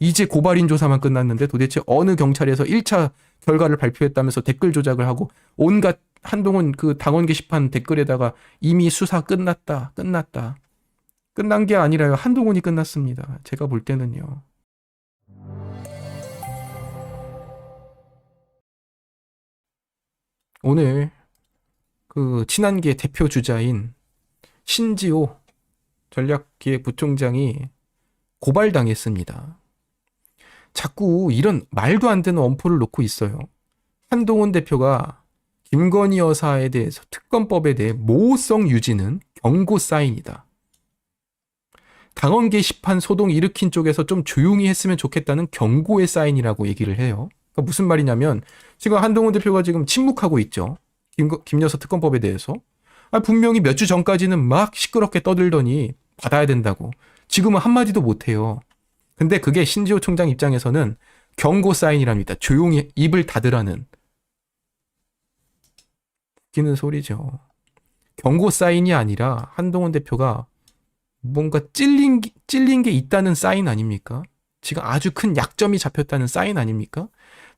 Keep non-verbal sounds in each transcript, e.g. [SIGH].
이제 고발인 조사만 끝났는데 도대체 어느 경찰에서 1차 결과를 발표했다면서 댓글 조작을 하고 온갖 한동훈 그 당원 게시판 댓글에다가 이미 수사 끝났다, 끝났다. 끝난 게 아니라요. 한동훈이 끝났습니다. 제가 볼 때는요. 오늘 그 친한계 대표 주자인 신지호 전략기획부총장이 고발당했습니다. 자꾸 이런 말도 안 되는 엄포를 놓고 있어요. 한동훈 대표가 김건희 여사에 대해서 특검법에 대해 모호성 유지는 경고 사인이다. 당원 게시판 소동 일으킨 쪽에서 좀 조용히 했으면 좋겠다는 경고의 사인이라고 얘기를 해요. 그러니까 무슨 말이냐면 지금 한동훈 대표가 지금 침묵하고 있죠. 김, 김여사 특검법에 대해서. 아, 분명히 몇 주 전까지는 막 시끄럽게 떠들더니 받아야 된다고. 지금은 한마디도 못해요. 근데 그게 신지호 총장 입장에서는 경고 사인이랍니다. 조용히 입을 닫으라는. 웃기는 소리죠. 경고 사인이 아니라 한동훈 대표가 뭔가 찔린, 게- 찔린 게 있다는 사인 아닙니까? 지금 아주 큰 약점이 잡혔다는 사인 아닙니까?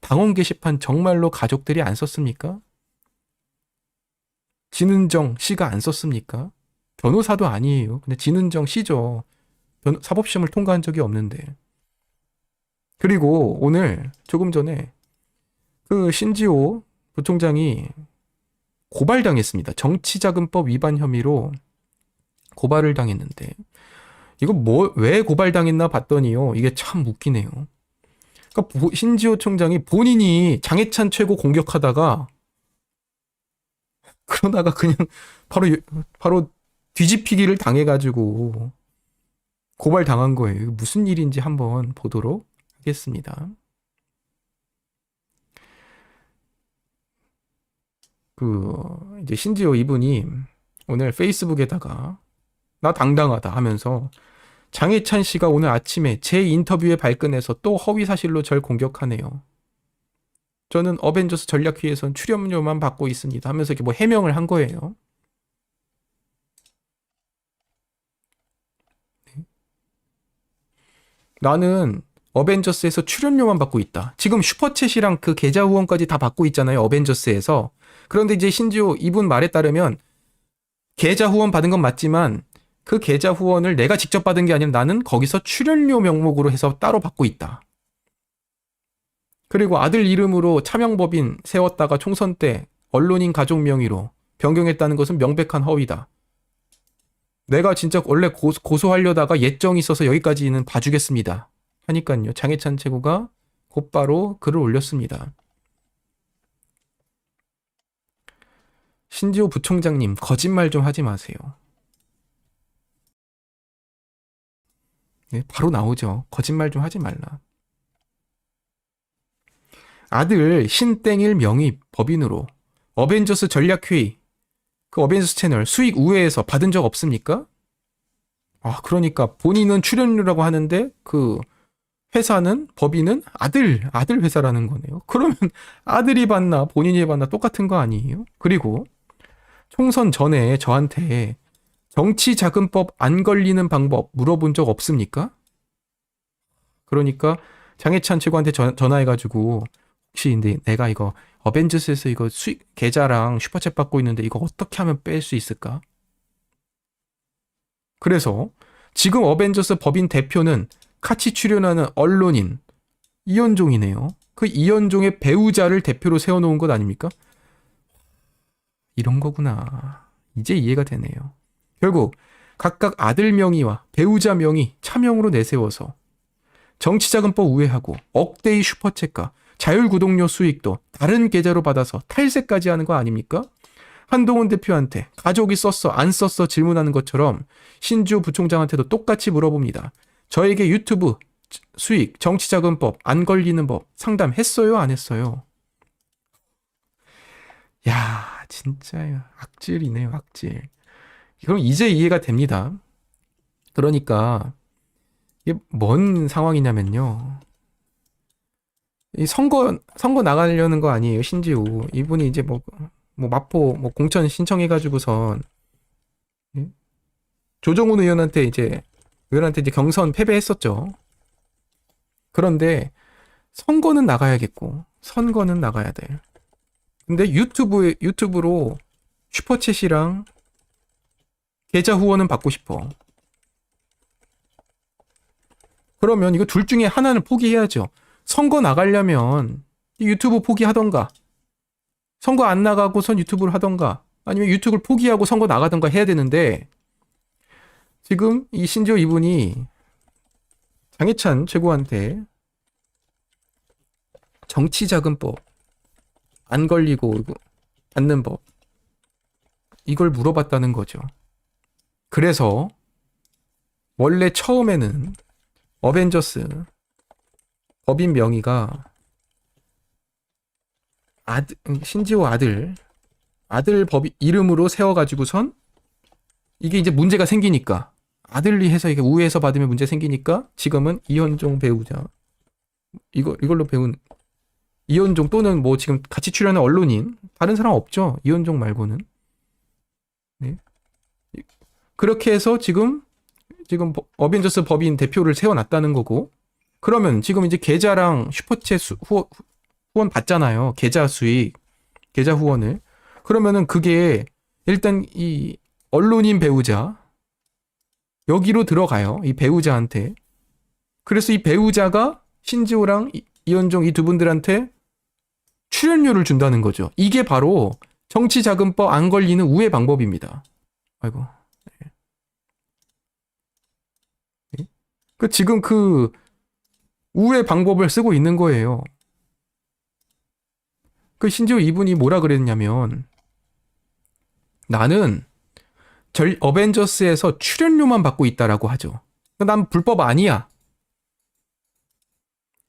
당원 게시판 정말로 가족들이 안 썼습니까? 진은정 씨가 안 썼습니까? 변호사도 아니에요. 근데 진은정 씨죠. 변- 사법시험을 통과한 적이 없는데. 그리고 오늘 조금 전에 그 신지호 부총장이 고발당했습니다. 정치자금법 위반 혐의로 고발을 당했는데 이거 뭐 왜 고발당했나 봤더니요. 이게 참 웃기네요. 그러니까 보- 신지호 총장이 본인이 장해찬 최고 공격하다가 그러다가 그냥 바로 바로 뒤집히기를 당해가지고 고발 당한 거예요. 무슨 일인지 한번 보도록 하겠습니다. 그 이제 신지호 이분이 오늘 페이스북에다가 나 당당하다 하면서 장혜찬 씨가 오늘 아침에 제 인터뷰에 발끈해서 또 허위 사실로 절 공격하네요. 저는 어벤져스 전략회의에선 출연료만 받고 있습니다 하면서 이렇게 뭐 해명을 한 거예요. 나는 어벤져스에서 출연료만 받고 있다. 지금 슈퍼챗이랑 그 계좌 후원까지 다 받고 있잖아요. 어벤져스에서. 그런데 이제 신지호 이분 말에 따르면 계좌 후원 받은 건 맞지만 그 계좌 후원을 내가 직접 받은 게 아니라 나는 거기서 출연료 명목으로 해서 따로 받고 있다. 그리고 아들 이름으로 차명법인 세웠다가 총선 때 언론인 가족 명의로 변경했다는 것은 명백한 허위다. 내가 진짜 원래 고소, 고소하려다가 예정이 있어서 여기까지는 봐주겠습니다. 하니까요. 장혜찬 최고가 곧바로 글을 올렸습니다. 신지호 부총장님, 거짓말 좀 하지 마세요. 네, 바로 나오죠. 거짓말 좀 하지 말라. 아들 신땡일 명의 법인으로 어벤져스 전략회의 그 어벤져스 채널 수익 우회에서 받은 적 없습니까? 아, 그러니까 본인은 출연료라고 하는데 그 회사는 법인은 아들 아들 회사라는 거네요. [LAUGHS] 그러면 아들이 받나 본인이 받나 똑같은 거 아니에요? 그리고 총선 전에 저한테 정치자금법 안 걸리는 방법 물어본 적 없습니까? 그러니까 장혜찬 최고한테 전, 전화해가지고 혹시 근데 내가 이거 어벤져스에서 이거 수익 계좌랑 슈퍼챗 받고 있는데 이거 어떻게 하면 뺄 수 있을까? 그래서 지금 어벤져스 법인 대표는 같이 출연하는 언론인 이현종이네요. 그 이현종의 배우자를 대표로 세워놓은 것 아닙니까? 이런 거구나. 이제 이해가 되네요. 결국 각각 아들 명의와 배우자 명의 차명으로 내세워서 정치자금법 우회하고 억대의 슈퍼챗과 자율구독료 수익도 다른 계좌로 받아서 탈세까지 하는 거 아닙니까? 한동훈 대표한테 가족이 썼어 안 썼어 질문하는 것처럼 신주 부총장한테도 똑같이 물어봅니다. 저에게 유튜브 수익 정치자금법 안 걸리는 법 상담했어요 안 했어요? 야 진짜 악질이네요 악질. 그럼 이제 이해가 됩니다. 그러니까 이게 뭔 상황이냐면요. 이 선거 선거 나가려는 거 아니에요 신지우 이분이 이제 뭐 뭐 마포 뭐 공천 신청해가지고선 예? 조정훈 의원한테 이제 의원한테 이제 경선 패배했었죠. 그런데 선거는 나가야겠고 선거는 나가야 돼. 근데 유튜브 유튜브로 슈퍼챗이랑 계좌 후원은 받고 싶어. 그러면 이거 둘 중에 하나는 포기해야죠. 선거 나가려면 이 유튜브 포기하던가 선거 안 나가고선 유튜브를 하던가 아니면 유튜브를 포기하고 선거 나가던가 해야 되는데 지금 이 신지호 이분이 장해찬 최고한테 정치자금법 안 걸리고 받는 법 이걸 물어봤다는 거죠. 그래서 원래 처음에는 어벤져스 법인 명의가 아들 신지호 아들 아들 법 이름으로 세워가지고선 이게 이제 문제가 생기니까 아들리 해서 이게 우회해서 받으면 문제 생기니까 지금은 이현종 배우자. 이거 이걸로 배운 이현종 또는 뭐 지금 같이 출연한 언론인 다른 사람 없죠? 이현종 말고는. 네. 그렇게 해서 지금 지금 버- 어벤져스 법인 대표를 세워놨다는 거고 그러면 지금 이제 계좌랑 슈퍼챗 수- 후원, 후원 받잖아요 계좌 수익 계좌 후원을 그러면은 그게 일단 이 언론인 배우자 여기로 들어가요. 이 배우자한테. 그래서 이 배우자가 신지호랑 이- 이현종 이 두 분들한테 출연료를 준다는 거죠. 이게 바로 정치자금법 안 걸리는 우회 방법입니다. 아이고. 네. 네. 그 지금 그 우회 방법을 쓰고 있는 거예요. 그 신지호 이분이 뭐라 그랬냐면 나는 절 어벤져스에서 출연료만 받고 있다라고 하죠. 난 불법 아니야.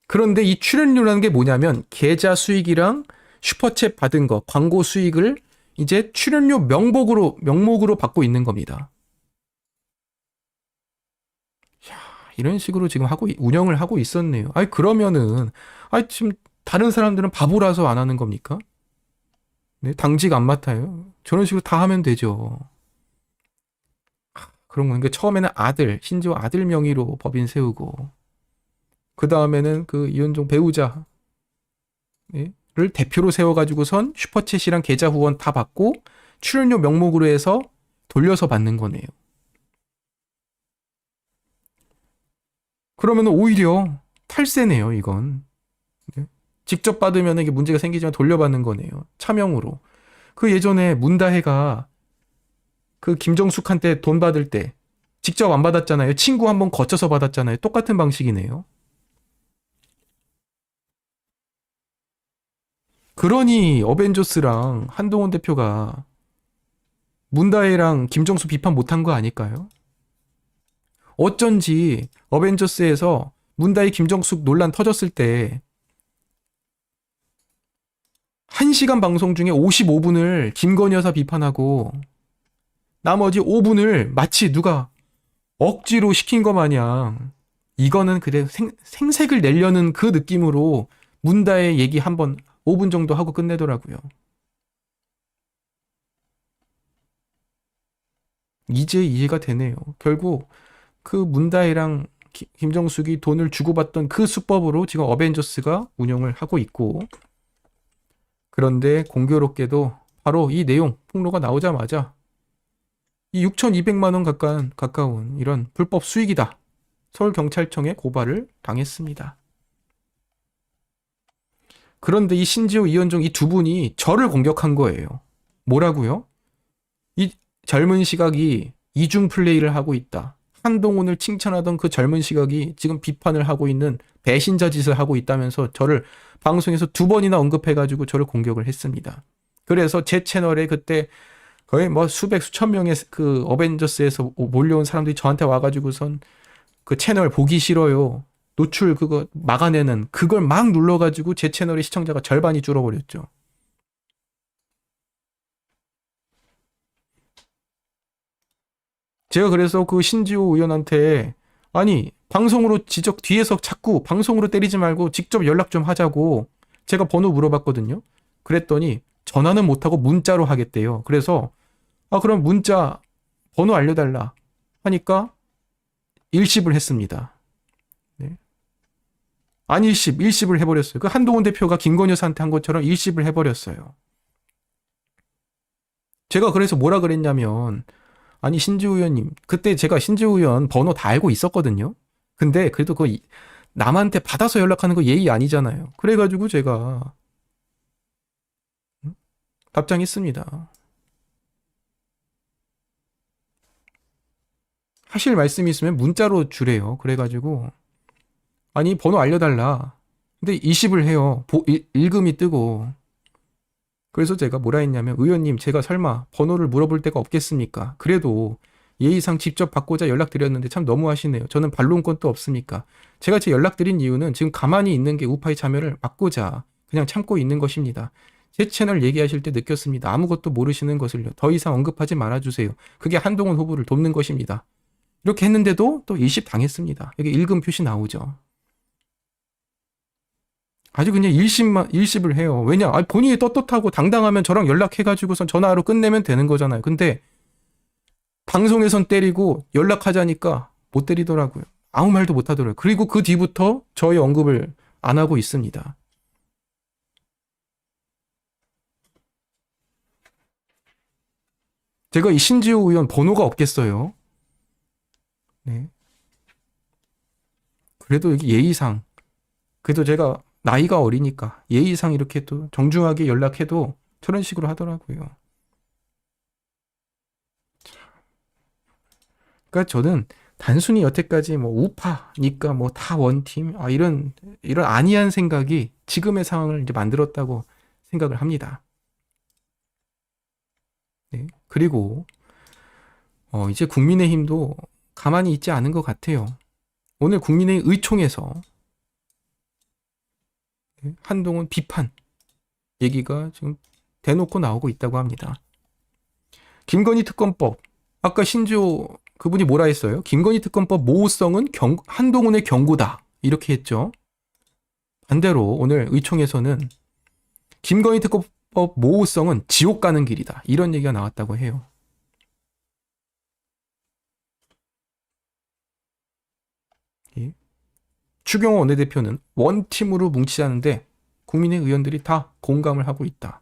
그런데 이 출연료라는 게 뭐냐면 계좌 수익이랑 슈퍼챗 받은 거, 광고 수익을 이제 출연료 명목으로 명목으로 받고 있는 겁니다. 야, 이런 식으로 지금 하고 있- 운영을 하고 있었네요. 아니 그러면은 아니 지금 다른 사람들은 바보라서 안 하는 겁니까? 네, 당직 안 맡아요. 저런 식으로 다 하면 되죠. 그런 거. 그러니까 처음에는 아들, 신지호 아들 명의로 법인 세우고, 그 다음에는 그 이현종 배우자, 를 대표로 세워가지고선 슈퍼챗이랑 계좌 후원 다 받고, 출연료 명목으로 해서 돌려서 받는 거네요. 그러면 오히려 탈세네요, 이건. 네? 직접 받으면 이게 문제가 생기지만 돌려받는 거네요. 차명으로. 그 예전에 문다혜가 그 김정숙한테 돈 받을 때 직접 안 받았잖아요. 친구 한 번 거쳐서 받았잖아요. 똑같은 방식이네요. 그러니 어벤져스랑 한동훈 대표가 문다혜랑 김정수 비판 못한 거 아닐까요? 어쩐지 어벤져스에서 문다혜 김정숙 논란 터졌을 때 1시간 방송 중에 55분을 김건희 여사 비판하고 나머지 5분을 마치 누가 억지로 시킨 것 마냥 이거는 그래 생, 생색을 내려는 그 느낌으로 문다의 얘기 한번 5분 정도 하고 끝내더라고요. 이제 이해가 되네요. 결국 그 문다혜랑 기- 김정숙이 돈을 주고받던 그 수법으로 지금 어벤져스가 운영을 하고 있고 그런데 공교롭게도 바로 이 내용 폭로가 나오자마자 이 6,200만 원 가까운, 가까운 이런 불법 수익이다. 서울경찰청에 고발을 당했습니다. 그런데 이 신지호, 이현종 이 두 분이 저를 공격한 거예요. 뭐라고요? 이 젊은 시각이 이중 플레이를 하고 있다. 한동훈을 칭찬하던 그 젊은 시각이 지금 비판을 하고 있는 배신자 짓을 하고 있다면서 저를 방송에서 두 번이나 언급해가지고 저를 공격을 했습니다. 그래서 제 채널에 그때 거의 뭐 수백 수천 명의 그 어벤져스에서 몰려온 사람들이 저한테 와가지고선 그 채널 보기 싫어요. 노출 그거 막아내는 그걸 막 눌러가지고 제 채널의 시청자가 절반이 줄어버렸죠. 제가 그래서 그 신지호 의원한테 아니 방송으로 지적 뒤에서 자꾸 방송으로 때리지 말고 직접 연락 좀 하자고 제가 번호 물어봤거든요. 그랬더니 전화는 못하고 문자로 하겠대요. 그래서 아 그럼 문자 번호 알려달라 하니까 일십을 했습니다. 네. 안 일십, 일십을 해버렸어요. 그 한동훈 대표가 김건희 여사한테 한 것처럼 일십을 해버렸어요. 제가 그래서 뭐라 그랬냐면, 아니, 신지우 의원님, 그때 제가 신지우 의원 번호 다 알고 있었거든요? 근데 그래도 그 남한테 받아서 연락하는 거 예의 아니잖아요. 그래가지고 제가 음? 답장했습니다. 하실 말씀이 있으면 문자로 주래요. 그래가지고 아니 번호 알려달라. 근데 20을 해요. 보, 일, 일금이 뜨고. 그래서 제가 뭐라 했냐면 의원님 제가 설마 번호를 물어볼 데가 없겠습니까? 그래도 예의상 직접 받고자 연락드렸는데 참 너무하시네요. 저는 반론권도 없으니까. 제가 제 연락드린 이유는 지금 가만히 있는 게 우파의 참여를 막고자 그냥 참고 있는 것입니다. 제 채널 얘기하실 때 느꼈습니다. 아무것도 모르시는 것을요. 더 이상 언급하지 말아주세요. 그게 한동훈 후보를 돕는 것입니다. 이렇게 했는데도 또 일십 당했습니다. 여기 일금 표시 나오죠. 아주 그냥 일십만 일십을 해요. 왜냐? 아, 본인이 떳떳하고 당당하면 저랑 연락해가지고선 전화로 끝내면 되는 거잖아요. 근데 방송에선 때리고 연락하자니까 못 때리더라고요. 아무 말도 못 하더라고요. 그리고 그 뒤부터 저희 언급을 안 하고 있습니다. 제가 이 신지호 의원 번호가 없겠어요. 네. 그래도 여기 예의상 그래도 제가 나이가 어리니까 예의상 이렇게 또 정중하게 연락해도 저런 식으로 하더라고요. 그러니까 저는 단순히 여태까지 뭐 우파니까 뭐 다 원팀 아 이런 이런 아니한 생각이 지금의 상황을 이제 만들었다고 생각을 합니다. 네. 그리고 어 이제 국민의힘도 가만히 있지 않은 것 같아요. 오늘 국민의힘 의총에서 네, 한동훈 비판 얘기가 지금 대놓고 나오고 있다고 합니다. 김건희 특검법 아까 신조 그분이 뭐라 했어요? 김건희 특검법 모호성은 경, 한동훈의 경고다 이렇게 했죠. 반대로 오늘 의총에서는 김건희 특검법 모호성은 지옥 가는 길이다 이런 얘기가 나왔다고 해요. 예. 추경호 원내대표는 원팀으로 뭉치자는데 국민의 의원들이 다 공감을 하고 있다.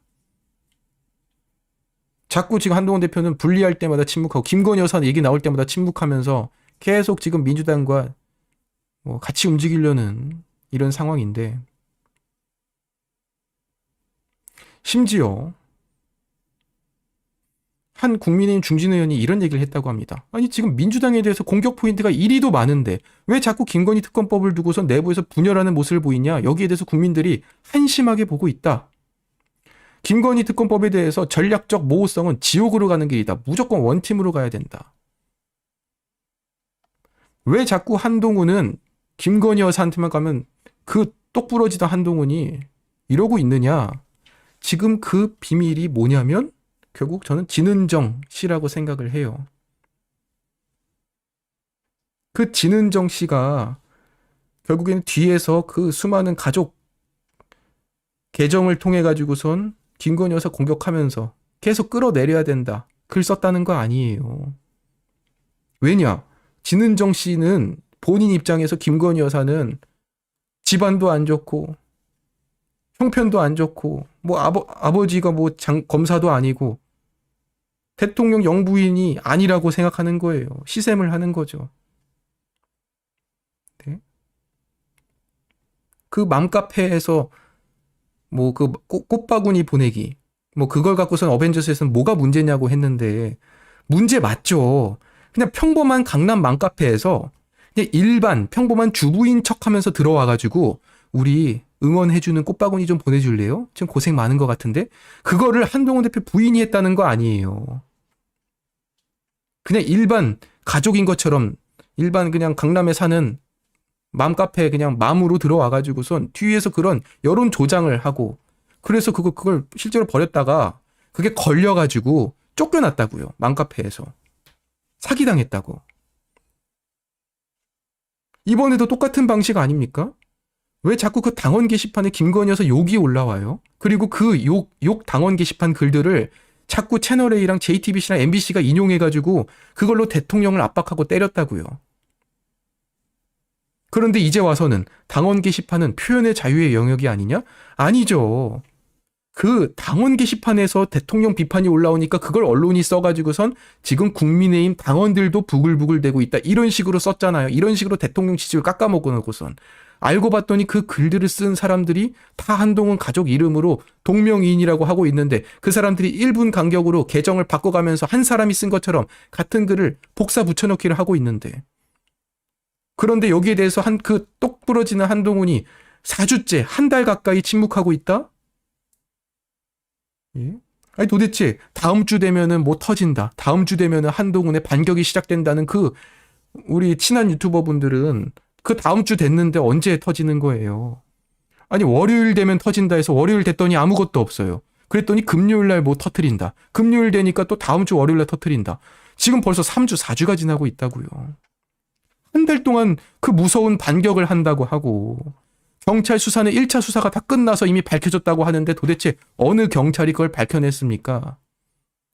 자꾸 지금 한동훈 대표는 분리할 때마다 침묵하고 김건희 여사 얘기 나올 때마다 침묵하면서 계속 지금 민주당과 뭐 같이 움직이려는 이런 상황인데 심지어 한 국민의힘 중진 의원이 이런 얘기를 했다고 합니다. 아니 지금 민주당에 대해서 공격 포인트가 1위도 많은데 왜 자꾸 김건희 특검법을 두고서 내부에서 분열하는 모습을 보이냐? 여기에 대해서 국민들이 한심하게 보고 있다. 김건희 특검법에 대해서 전략적 모호성은 지옥으로 가는 길이다. 무조건 원팀으로 가야 된다. 왜 자꾸 한동훈은 김건희 여사한테만 가면 그 똑부러지던 한동훈이 이러고 있느냐? 지금 그 비밀이 뭐냐면 결국 저는 진은정 씨라고 생각을 해요. 그 진은정 씨가 결국에는 뒤에서 그 수많은 가족 계정을 통해 가지고선 김건희 여사 공격하면서 계속 끌어내려야 된다. 글 썼다는 거 아니에요. 왜냐? 진은정 씨는 본인 입장에서 김건희 여사는 집안도 안 좋고 형편도 안 좋고 뭐 아버, 아버지가 뭐 장, 검사도 아니고 대통령 영부인이 아니라고 생각하는 거예요. 시샘을 하는 거죠. 네? 그 맘카페에서 뭐 그 꽃바구니 보내기 뭐 그걸 갖고선 어벤져스에서는 뭐가 문제냐고 했는데 문제 맞죠. 그냥 평범한 강남 맘카페에서 그냥 일반 평범한 주부인 척하면서 들어와가지고 우리 응원해주는 꽃바구니 좀 보내줄래요? 지금 고생 많은 것 같은데 그거를 한동훈 대표 부인이 했다는 거 아니에요. 그냥 일반 가족인 것처럼 일반 그냥 강남에 사는 맘 카페에 그냥 맘으로 들어와 가지고선 뒤에서 그런 여론 조장을 하고 그래서 그거 그걸 실제로 버렸다가 그게 걸려 가지고 쫓겨났다고요 맘 카페에서 사기 당했다고 이번에도 똑같은 방식 아닙니까? 왜 자꾸 그 당원 게시판에 김건희 여사 욕이 올라와요? 그리고 그 욕, 욕 당원 게시판 글들을 자꾸 채널A랑 JTBC랑 MBC가 인용해가지고 그걸로 대통령을 압박하고 때렸다고요. 그런데 이제 와서는 당원 게시판은 표현의 자유의 영역이 아니냐? 아니죠. 그 당원 게시판에서 대통령 비판이 올라오니까 그걸 언론이 써가지고선 지금 국민의힘 당원들도 부글부글 대고 있다. 이런 식으로 썼잖아요. 이런 식으로 대통령 지지를 깎아먹어놓고선. 알고 봤더니 그 글들을 쓴 사람들이 다 한동훈 가족 이름으로 동명이인이라고 하고 있는데 그 사람들이 1분 간격으로 계정을 바꿔가면서 한 사람이 쓴 것처럼 같은 글을 복사 붙여넣기를 하고 있는데 그런데 여기에 대해서 한 그 똑 부러지는 한동훈이 4주째 한 달 가까이 침묵하고 있다? 예? 아니 도대체 다음 주 되면은 뭐 터진다. 다음 주 되면은 한동훈의 반격이 시작된다는 그 우리 친한 유튜버 분들은 그 다음 주 됐는데 언제 터지는 거예요? 아니 월요일 되면 터진다 해서 월요일 됐더니 아무것도 없어요. 그랬더니 금요일 날 뭐 터트린다. 금요일 되니까 또 다음 주 월요일 날 터트린다. 지금 벌써 3주, 4주가 지나고 있다고요. 한 달 동안 그 무서운 반격을 한다고 하고 경찰 수사는 1차 수사가 다 끝나서 이미 밝혀졌다고 하는데 도대체 어느 경찰이 그걸 밝혀냈습니까?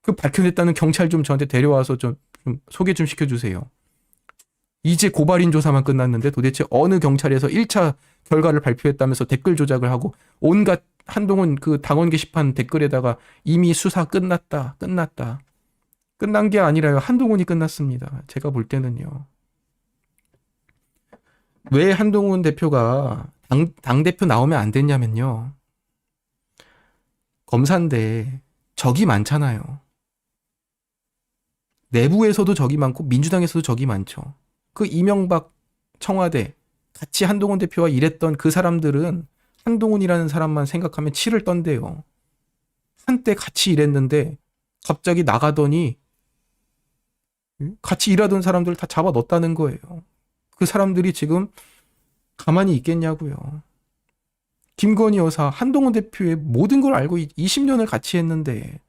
그 밝혀냈다는 경찰 좀 저한테 데려와서 좀, 좀 소개 좀 시켜주세요. 이제 고발인 조사만 끝났는데 도대체 어느 경찰에서 1차 결과를 발표했다면서 댓글 조작을 하고 온갖 한동훈 그 당원 게시판 댓글에다가 이미 수사 끝났다, 끝났다. 끝난 게 아니라요. 한동훈이 끝났습니다. 제가 볼 때는요. 왜 한동훈 대표가 당, 당대표 나오면 안 됐냐면요. 검사인데 적이 많잖아요. 내부에서도 적이 많고 민주당에서도 적이 많죠. 그 이명박 청와대 같이 한동훈 대표와 일했던 그 사람들은 한동훈이라는 사람만 생각하면 치를 떤대요. 한때 같이 일했는데 갑자기 나가더니 같이 일하던 사람들 다 잡아 넣었다는 거예요. 그 사람들이 지금 가만히 있겠냐고요. 김건희 여사, 한동훈 대표의 모든 걸 알고 20년을 같이 했는데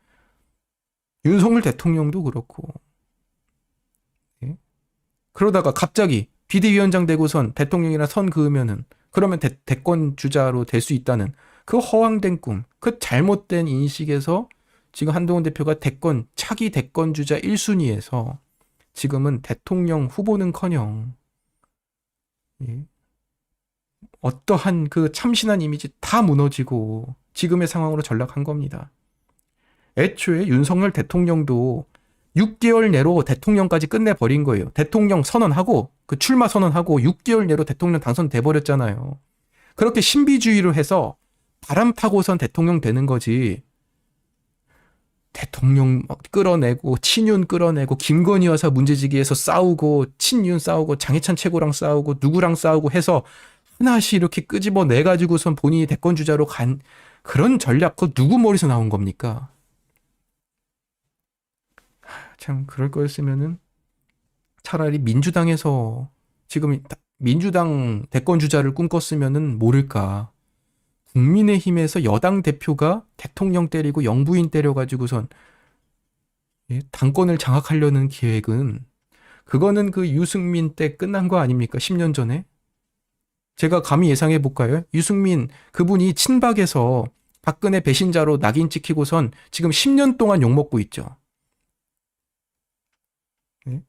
윤석열 대통령도 그렇고 예? 그러다가 갑자기 비대위원장 되고선 대통령이랑 선 그으면은 그러면 대, 대권 주자로 될 수 있다는 그 허황된 꿈, 그 잘못된 인식에서 지금 한동훈 대표가 대권 차기 대권 주자 1순위에서 지금은 대통령 후보는커녕 예. 어떠한 그 참신한 이미지 다 무너지고 지금의 상황으로 전락한 겁니다. 애초에 윤석열 대통령도 6개월 내로 대통령까지 끝내버린 거예요. 대통령 선언하고 그 출마 선언하고 6개월 내로 대통령 당선돼 버렸잖아요. 그렇게 신비주의로 해서 바람 타고선 대통령 되는 거지. 대통령 끌어내고 친윤 끌어내고 김건희 여사 문제지기에서 싸우고 친윤 싸우고 장해찬 최고랑 싸우고 누구랑 싸우고 해서 하나씩 이렇게 끄집어 내 가지고선 본인이 대권 주자로 간 그런 전략 그 누구 머리에서 나온 겁니까? 참 그럴 거였으면은 차라리 민주당에서 지금 민주당 대권 주자를 꿈꿨으면은 모를까. 국민의힘에서 여당 대표가 대통령 때리고 영부인 때려가지고선 예, 당권을 장악하려는 계획은 그거는 그 유승민 때 끝난 거 아닙니까? 10년 전에. 제가 감히 예상해 볼까요? 유승민 그분이 친박에서 박근혜 배신자로 낙인 찍히고선 지금 10년 동안 욕먹고 있죠. 예?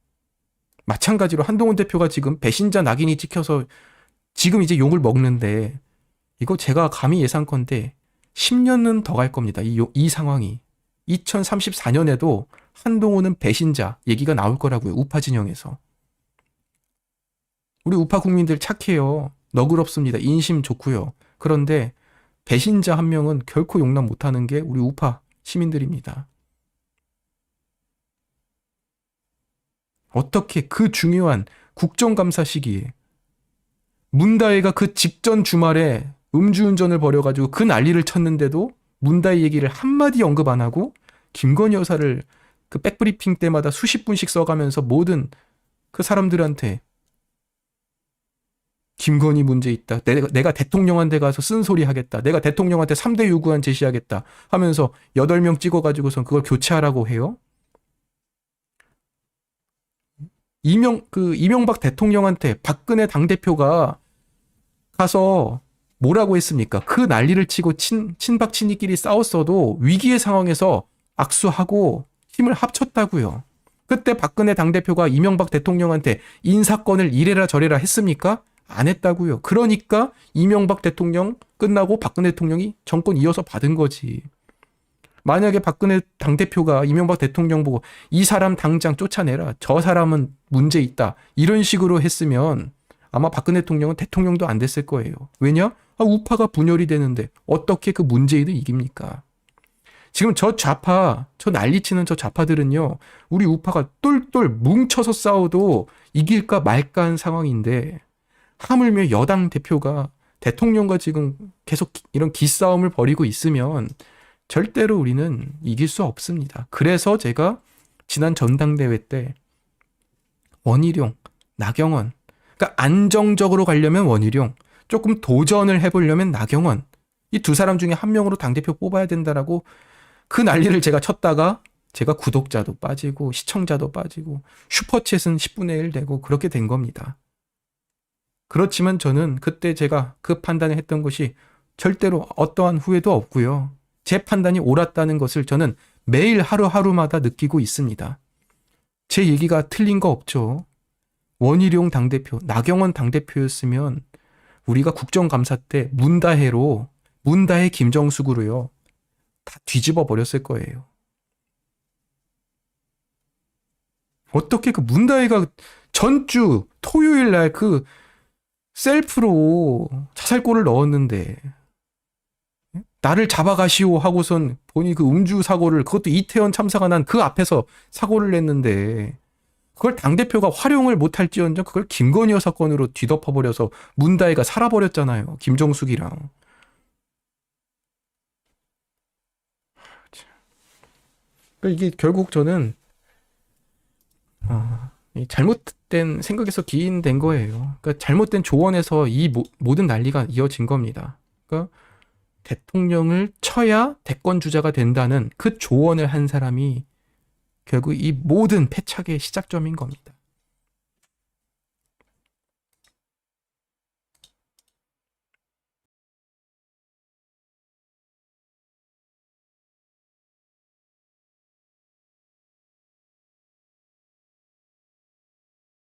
마찬가지로 한동훈 대표가 지금 배신자 낙인이 찍혀서 지금 이제 욕을 먹는데 이거 제가 감히 예상컨대 10년은 더 갈 겁니다. 이, 이 상황이. 2034년에도 한동훈은 배신자 얘기가 나올 거라고요. 우파 진영에서. 우리 우파 국민들 착해요. 너그럽습니다. 인심 좋고요. 그런데 배신자 한 명은 결코 용납 못하는 게 우리 우파 시민들입니다. 어떻게 그 중요한 국정감사 시기에 문다혜가 그 직전 주말에 음주운전을 벌여가지고 그 난리를 쳤는데도 문다혜 얘기를 한마디 언급 안 하고 김건희 여사를 그 백브리핑 때마다 수십 분씩 써가면서 모든 그 사람들한테 김건희 문제 있다. 내가, 내가 대통령한테 가서 쓴소리 하겠다. 내가 대통령한테 3대 요구안 제시하겠다. 하면서 8명 찍어가지고선 그걸 교체하라고 해요. 이명, 그, 이명박 대통령한테 박근혜 당 대표가 가서 뭐라고 했습니까? 그 난리를 치고 친, 친박 친이끼리 싸웠어도 위기의 상황에서 악수하고 힘을 합쳤다고요. 그때 박근혜 당 대표가 이명박 대통령한테 인사권을 이래라 저래라 했습니까? 안 했다고요. 그러니까 이명박 대통령 끝나고 박근혜 대통령이 정권 이어서 받은 거지. 만약에 박근혜 당대표가 이명박 대통령 보고 이 사람 당장 쫓아내라. 저 사람은 문제 있다. 이런 식으로 했으면 아마 박근혜 대통령은 대통령도 안 됐을 거예요. 왜냐? 아, 우파가 분열이 되는데 어떻게 그 문재인을 이깁니까? 지금 저 좌파, 저 난리치는 저 좌파들은요, 우리 우파가 똘똘 뭉쳐서 싸워도 이길까 말까 한 상황인데, 하물며 여당 대표가 대통령과 지금 계속 기- 이런 기싸움을 벌이고 있으면 절대로 우리는 이길 수 없습니다. 그래서 제가 지난 전당대회 때 원희룡, 나경원, 그러니까 안정적으로 가려면 원희룡, 조금 도전을 해보려면 나경원, 이 두 사람 중에 한 명으로 당 대표 뽑아야 된다라고 그 난리를 제가 쳤다가 제가 구독자도 빠지고 시청자도 빠지고 슈퍼챗은 10분의 1 되고 그렇게 된 겁니다. 그렇지만 저는 그때 제가 그 판단을 했던 것이 절대로 어떠한 후회도 없고요. 제 판단이 옳았다는 것을 저는 매일 하루하루마다 느끼고 있습니다. 제 얘기가 틀린 거 없죠. 원희룡 당대표, 나경원 당대표였으면 우리가 국정감사 때 문다해로 문다해 김정숙으로요. 다 뒤집어 버렸을 거예요. 어떻게 그 문다해가 전주 토요일 날 그 셀프로 자살골을 넣었는데 나를 잡아가시오 하고선 본인이 그 음주 사고를 그것도 이태원 참사가 난 그 앞에서 사고를 냈는데 그걸 당대표가 활용을 못할지언정 그걸 김건희 여 사 건으로 뒤덮어버려서 문다혜가 살아버렸잖아요. 김정숙이랑. 그러니까 이게 결국 저는 아, 이 잘못된 생각에서 기인된 거예요. 그러니까 잘못된 조언에서 이 모, 모든 난리가 이어진 겁니다. 그러니까 대통령을 쳐야 대권 주자가 된다는 그 조언을 한 사람이 결국 이 모든 패착의 시작점인 겁니다.